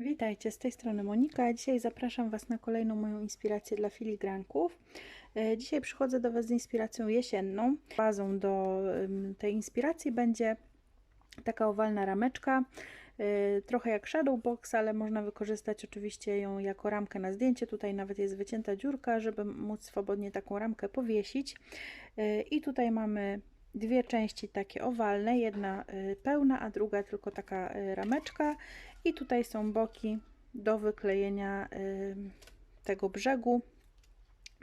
Witajcie, z tej strony Monika. Dzisiaj zapraszam Was na kolejną moją inspirację dla filigranków. E, Dzisiaj przychodzę do Was z inspiracją jesienną. Bazą do tej inspiracji będzie taka owalna rameczka, e, trochę jak shadow box, ale można wykorzystać oczywiście ją jako ramkę na zdjęcie. Tutaj nawet jest wycięta dziurka, żeby móc swobodnie taką ramkę powiesić. E, I tutaj mamy dwie części takie owalne, jedna pełna, a druga tylko taka rameczka. I tutaj są boki do wyklejenia y, tego brzegu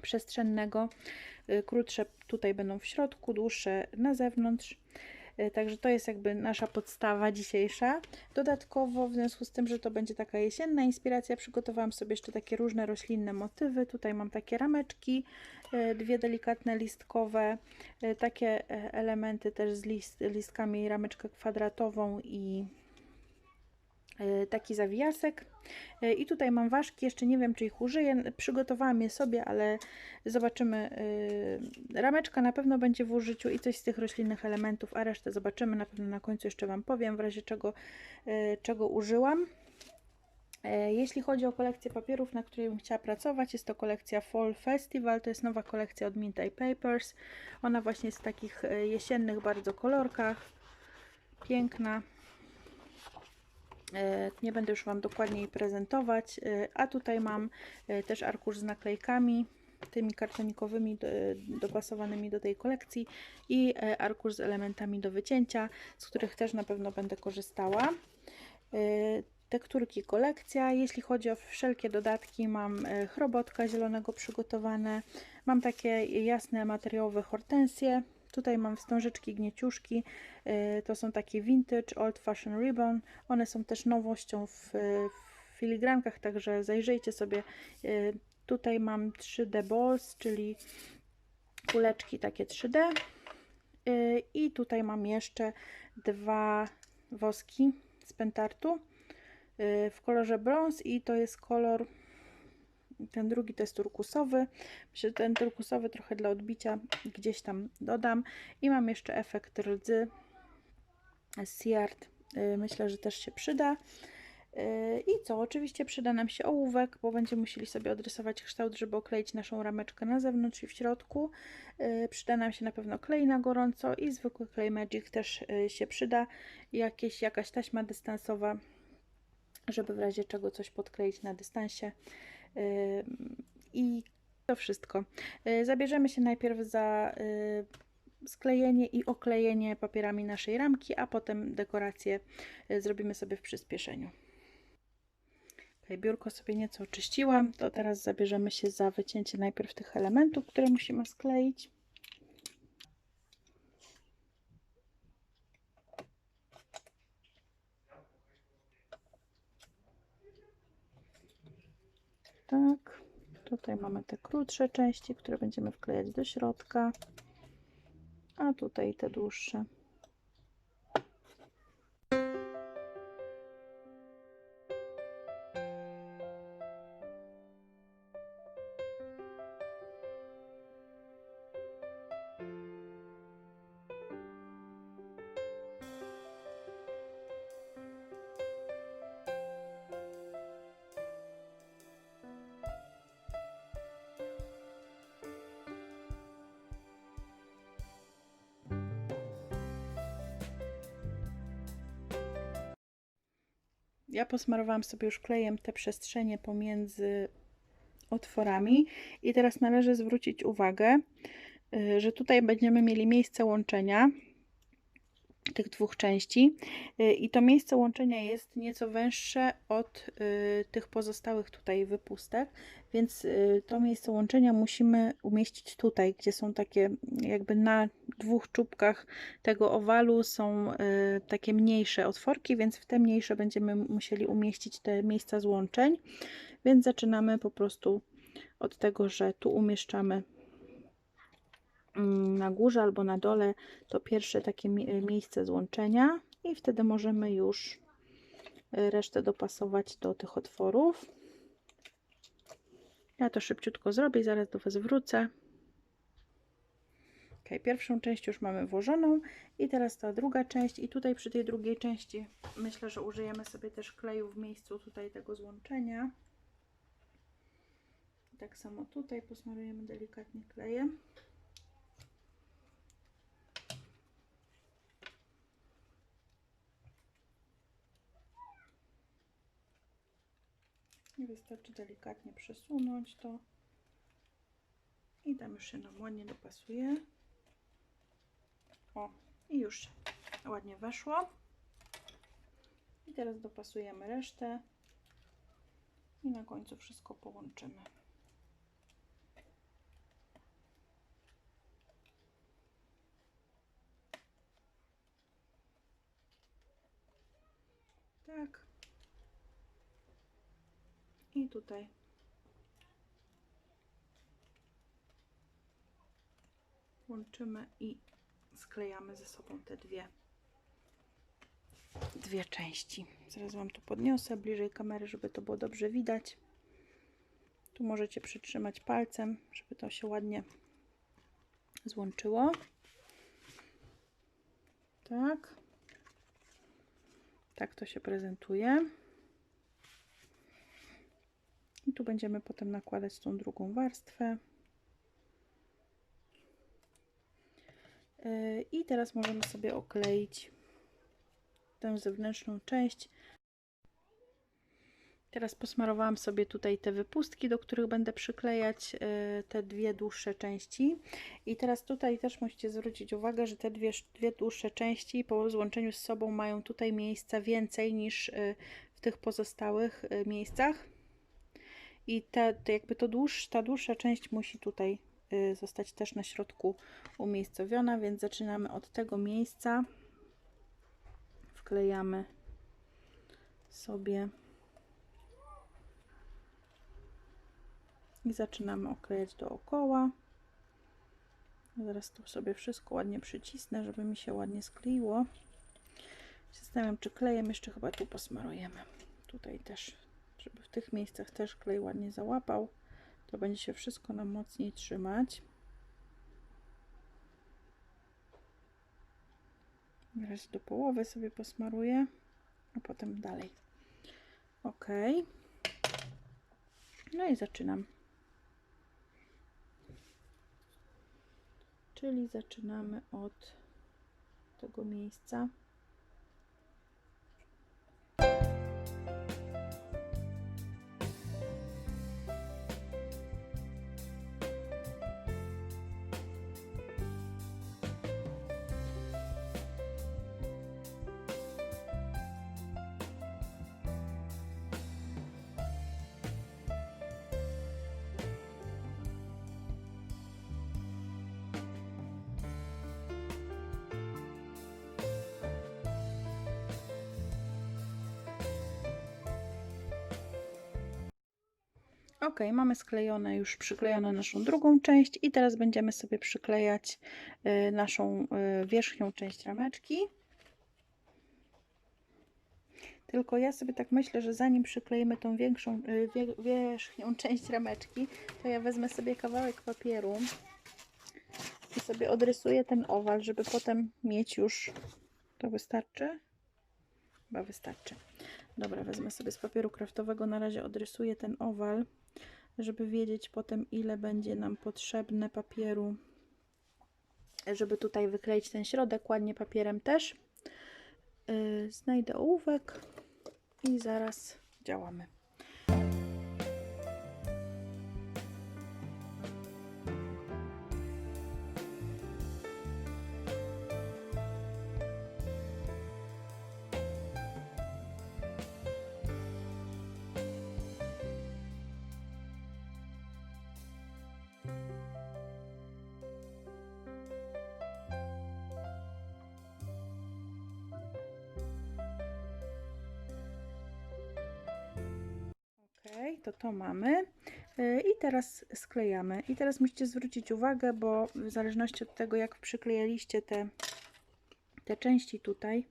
przestrzennego. Y, Krótsze tutaj będą w środku, dłuższe na zewnątrz. Y, Także to jest jakby nasza podstawa dzisiejsza. Dodatkowo, w związku z tym, że to będzie taka jesienna inspiracja, przygotowałam sobie jeszcze takie różne roślinne motywy. Tutaj mam takie rameczki, dwie delikatne listkowe, takie e, elementy też z list, listkami, rameczkę kwadratową i taki zawijasek. Y, I tutaj mam ważki, jeszcze nie wiem czy ich użyję. Przygotowałam je sobie, ale zobaczymy. y, Rameczka na pewno będzie w użyciu i coś z tych roślinnych elementów, a resztę zobaczymy. Na pewno na końcu jeszcze Wam powiem, w razie czego, czego użyłam. E, Jeśli chodzi o kolekcję papierów, na której bym chciała pracować, jest to kolekcja Fall Festival, to jest nowa kolekcja od Minty Papers. Ona właśnie jest w takich e, jesiennych bardzo kolorkach. Piękna. E, Nie będę już Wam dokładnie jej prezentować, e, a tutaj mam e, też arkusz z naklejkami, tymi kartonikowymi do- dopasowanymi do tej kolekcji i arkusz z elementami do wycięcia, z których też na pewno będę korzystała. Tekturki kolekcja. Jeśli chodzi o wszelkie dodatki, mam chrobotka zielonego przygotowane. Mam takie jasne materiałowe hortensje. Tutaj mam wstążeczki gnieciuszki. E, To są takie vintage old fashion ribbon. One są też nowością w, w filigrankach, także zajrzyjcie sobie. E, Tutaj mam 3D balls, czyli kuleczki takie 3D. E, I tutaj mam jeszcze dwa woski z pentartu y, w kolorze brąz i to jest kolor ten drugi to jest turkusowy. Myślę, że ten turkusowy trochę dla odbicia gdzieś tam dodam. I mam jeszcze efekt rdzy z. Y, Myślę, że też się przyda. Y, I co? Oczywiście przyda nam się ołówek, bo będziemy musieli sobie odrysować kształt, żeby okleić naszą rameczkę na zewnątrz i w środku. Y, Przyda nam się na pewno klej na gorąco i zwykły klej Magic też się przyda. Jakieś, jakaś taśma dystansowa, żeby w razie czego coś podkleić na dystansie. I to wszystko. Y, Zabierzemy się najpierw za y, sklejenie i oklejenie papierami naszej ramki, a potem dekorację y, zrobimy sobie w przyspieszeniu. Biurko sobie nieco oczyściłam, to teraz zabierzemy się za wycięcie najpierw tych elementów, które musimy skleić. Tak, tutaj mamy te krótsze części, które będziemy wklejać do środka, a tutaj te dłuższe. Ja posmarowałam sobie już klejem te przestrzenie pomiędzy otworami i teraz należy zwrócić uwagę, y, że tutaj będziemy mieli miejsce łączenia tych dwóch części y, i to miejsce łączenia jest nieco węższe od y, tych pozostałych tutaj wypustek, więc to miejsce łączenia musimy umieścić tutaj, gdzie są takie jakby na dwóch czubkach tego owalu są y, takie mniejsze otworki, więc w te mniejsze będziemy musieli umieścić te miejsca złączeń, więc zaczynamy po prostu od tego, że tu umieszczamy mm, na górze albo na dole to pierwsze takie mi- miejsce złączenia i wtedy możemy już y, resztę dopasować do tych otworów. Ja to szybciutko zrobię zaraz do Was wrócę. Ok, pierwszą część już mamy włożoną i teraz ta druga część i tutaj przy tej drugiej części myślę, że użyjemy sobie też kleju w miejscu tutaj tego złączenia. Tak samo tutaj posmarujemy delikatnie klejem. I wystarczy delikatnie przesunąć to. I tam już się nam ładnie dopasuje. O, i już ładnie weszło. I teraz dopasujemy resztę. I na końcu wszystko połączymy. Tak. I tutaj łączymy i sklejamy ze sobą te dwie dwie części. Zaraz Wam tu podniosę bliżej kamery, żeby to było dobrze widać. Tu możecie przytrzymać palcem, żeby to się ładnie złączyło. Tak. Tak to się prezentuje. I tu będziemy potem nakładać tą drugą warstwę. I teraz możemy sobie okleić tę zewnętrzną część. Teraz posmarowałam sobie tutaj te wypustki, do których będę przyklejać yy, te dwie dłuższe części. I teraz tutaj też musicie zwrócić uwagę, że te dwie, dwie dłuższe części po złączeniu z sobą mają tutaj miejsca więcej niż yy, w tych pozostałych miejscach. I te, te jakby to dłuż, ta dłuższa część musi tutaj zostać też na środku umiejscowiona, więc zaczynamy od tego miejsca. Wklejamy sobie i zaczynamy oklejać dookoła. Zaraz tu sobie wszystko ładnie przycisnę, żeby mi się ładnie skleiło. Zastanawiam, czy klejem jeszcze chyba tu posmarujemy. Tutaj też żeby w tych miejscach też klej ładnie załapał. To będzie się wszystko nam mocniej trzymać. Teraz do połowy sobie posmaruję, a potem dalej. Ok. No i zaczynam. Czyli zaczynamy od tego miejsca. Ok, mamy sklejone, już przyklejone naszą drugą część i teraz będziemy sobie przyklejać y, naszą y, wierzchnią część rameczki. Tylko ja sobie tak myślę, że zanim przykleimy tą większą, y, wie, wierzchnią część rameczki, to ja wezmę sobie kawałek papieru i sobie odrysuję ten owal, żeby potem mieć już... To wystarczy? Chyba wystarczy. Dobra, wezmę sobie z papieru kraftowego, na razie odrysuję ten owal żeby wiedzieć potem ile będzie nam potrzebne papieru, żeby tutaj wykleić ten środek ładnie papierem też. Yy, znajdę ołówek i zaraz działamy. To to mamy. Y, I teraz sklejamy. I teraz musicie zwrócić uwagę, bo w zależności od tego, jak przyklejaliście te, te części tutaj,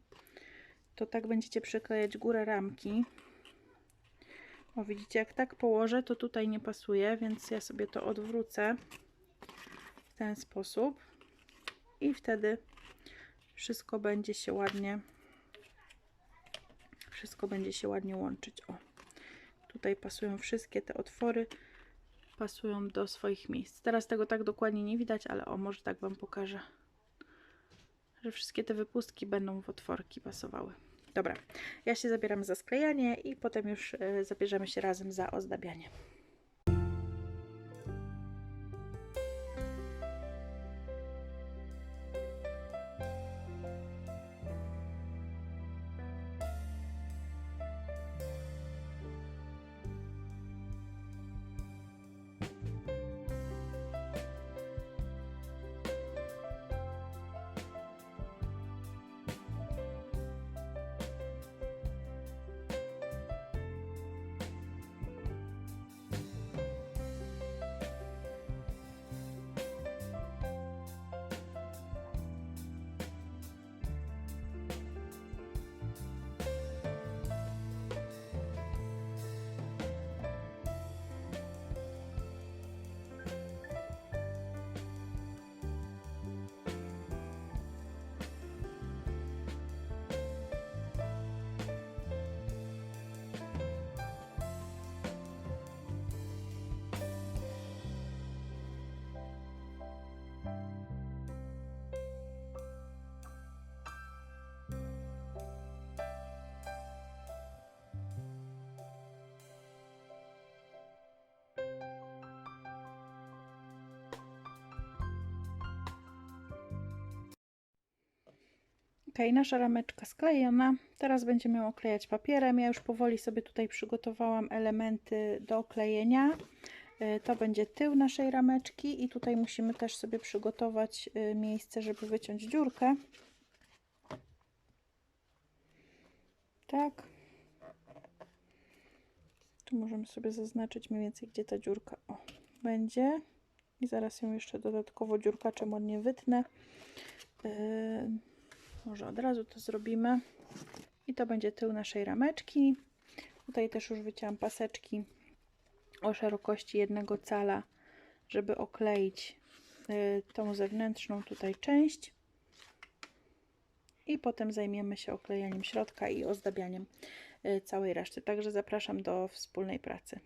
to tak będziecie przyklejać górę ramki. O, widzicie, jak tak położę, to tutaj nie pasuje, więc ja sobie to odwrócę w ten sposób. i wtedy wszystko będzie się ładnie wszystko będzie się ładnie łączyć. O, tutaj pasują wszystkie te otwory, pasują do swoich miejsc. Teraz tego tak dokładnie nie widać, ale o, może tak Wam pokażę, że wszystkie te wypustki będą w otworki pasowały. Dobra, ja się zabieram za sklejanie i potem już e, zabierzemy się razem za ozdabianie. Ok, nasza rameczka sklejona. Teraz będziemy ją oklejać papierem. Ja już powoli sobie tutaj przygotowałam elementy do oklejenia. Y, To będzie tył naszej rameczki i tutaj musimy też sobie przygotować y, miejsce, żeby wyciąć dziurkę. Tak. Tu możemy sobie zaznaczyć mniej więcej, gdzie ta dziurka o, będzie. I zaraz ją jeszcze dodatkowo dziurkaczem ładnie wytnę. Yy, może od razu to zrobimy. I to będzie tył naszej rameczki. Tutaj też już wycięłam paseczki o szerokości jednego cala, żeby okleić y, tą zewnętrzną tutaj część. I potem zajmiemy się oklejaniem środka i ozdabianiem y, całej reszty. Także zapraszam do wspólnej pracy.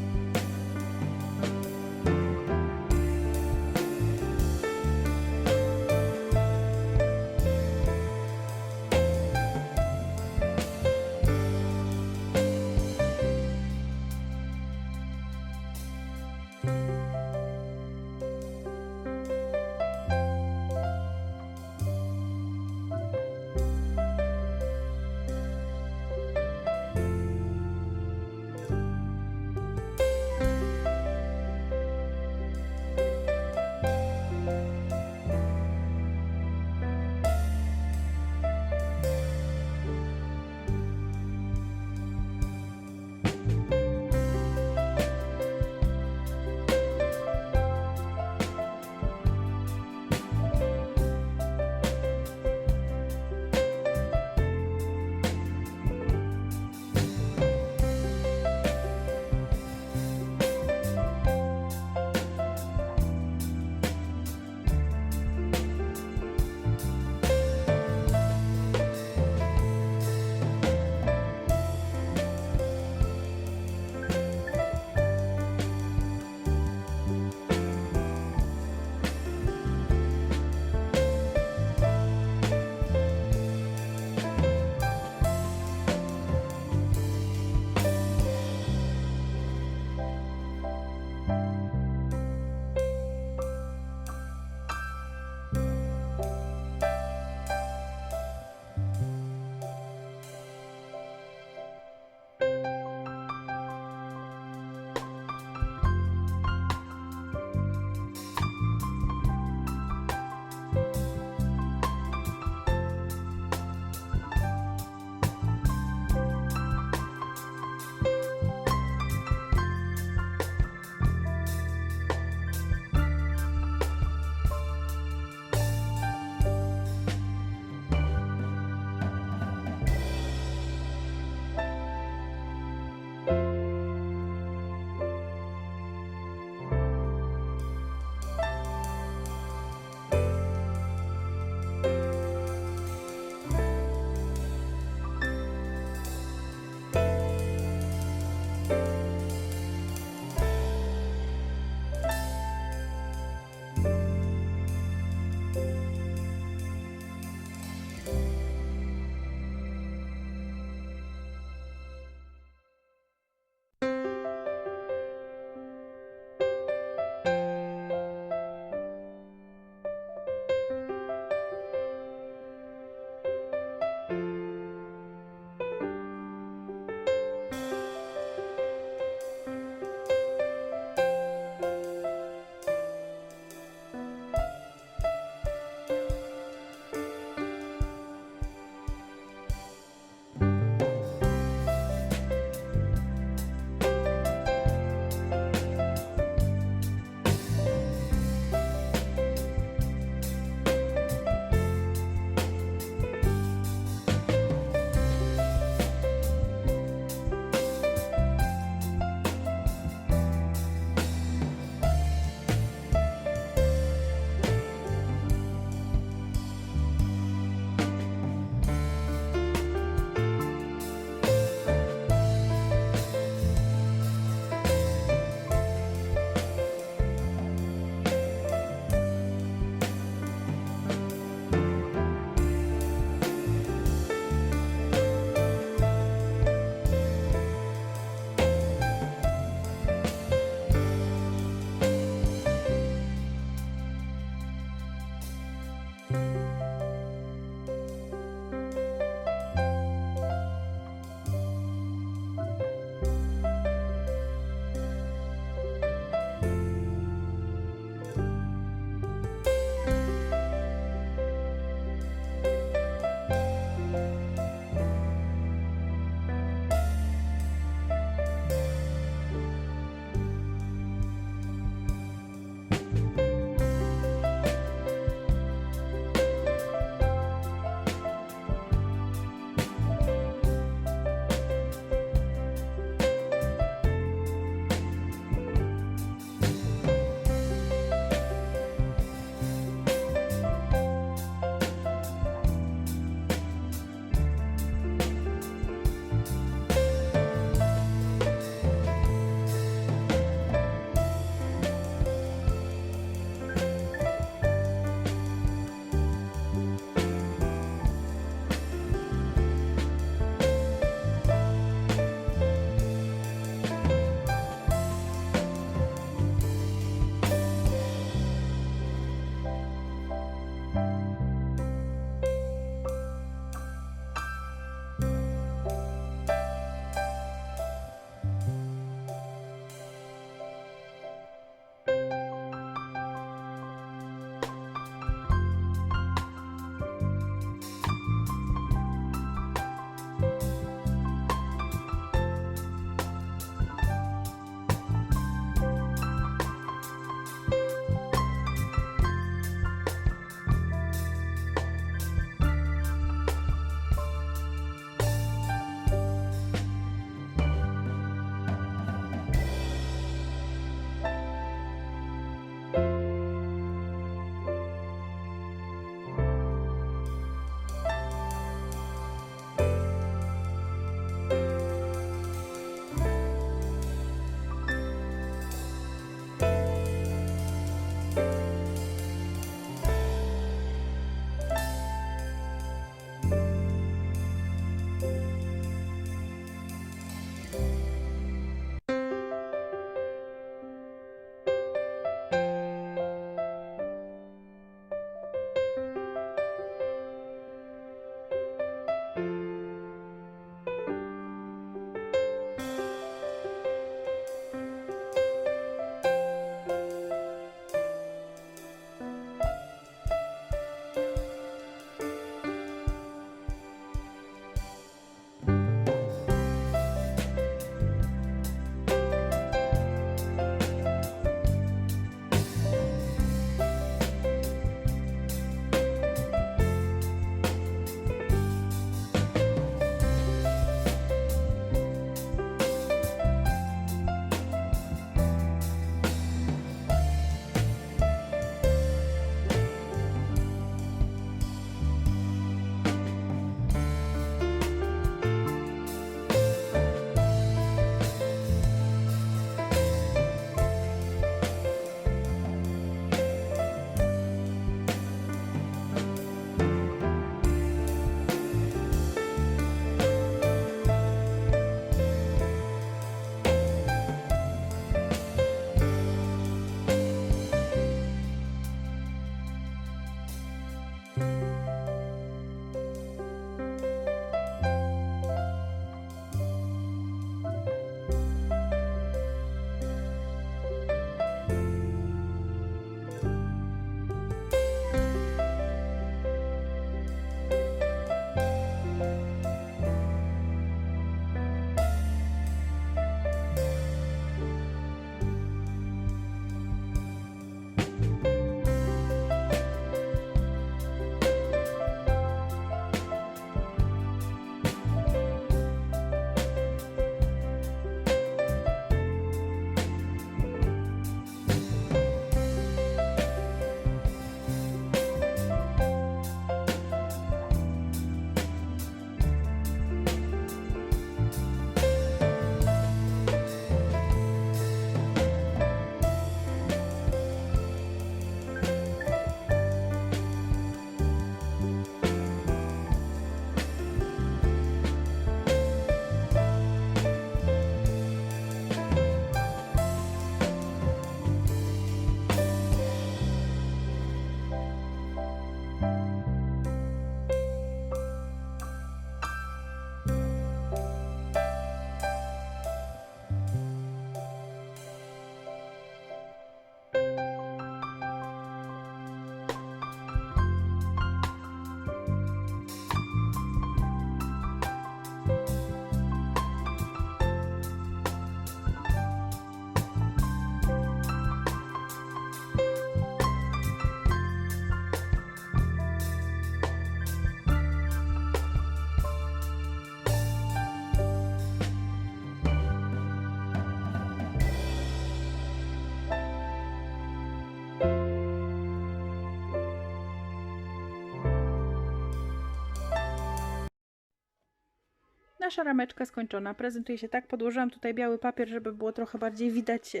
Nasza rameczka skończona. Prezentuje się tak. Podłożyłam tutaj biały papier, żeby było trochę bardziej widać e,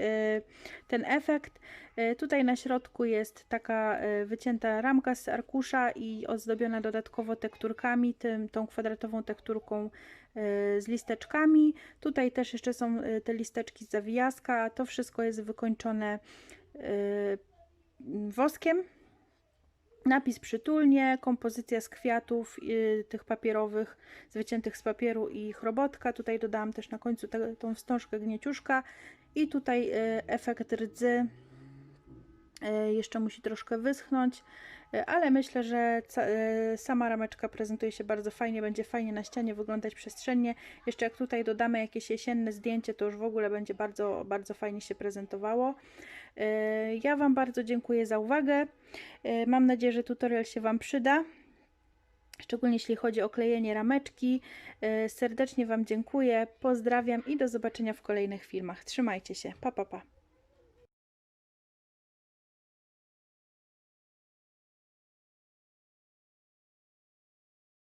ten efekt. E, Tutaj na środku jest taka e, wycięta ramka z arkusza i ozdobiona dodatkowo tekturkami, tym, tą kwadratową tekturką z listeczkami. Tutaj też jeszcze są te listeczki z zawijaska. To wszystko jest wykończone woskiem. Napis przytulnie, kompozycja z kwiatów y, tych papierowych, wyciętych z papieru i chrobotka. Tutaj dodałam też na końcu te, tą wstążkę gnieciuszka i tutaj y, efekt rdzy. Y, jeszcze musi troszkę wyschnąć, y, ale myślę, że y, sama rameczka prezentuje się bardzo fajnie, będzie fajnie na ścianie wyglądać przestrzennie. Jeszcze jak tutaj dodamy jakieś jesienne zdjęcie, to już w ogóle będzie bardzo, bardzo fajnie się prezentowało. Y, Ja Wam bardzo dziękuję za uwagę. Y, Mam nadzieję, że tutorial się Wam przyda. Szczególnie jeśli chodzi o klejenie rameczki. Y, Serdecznie Wam dziękuję, pozdrawiam i do zobaczenia w kolejnych filmach. Trzymajcie się. Pa, pa, pa.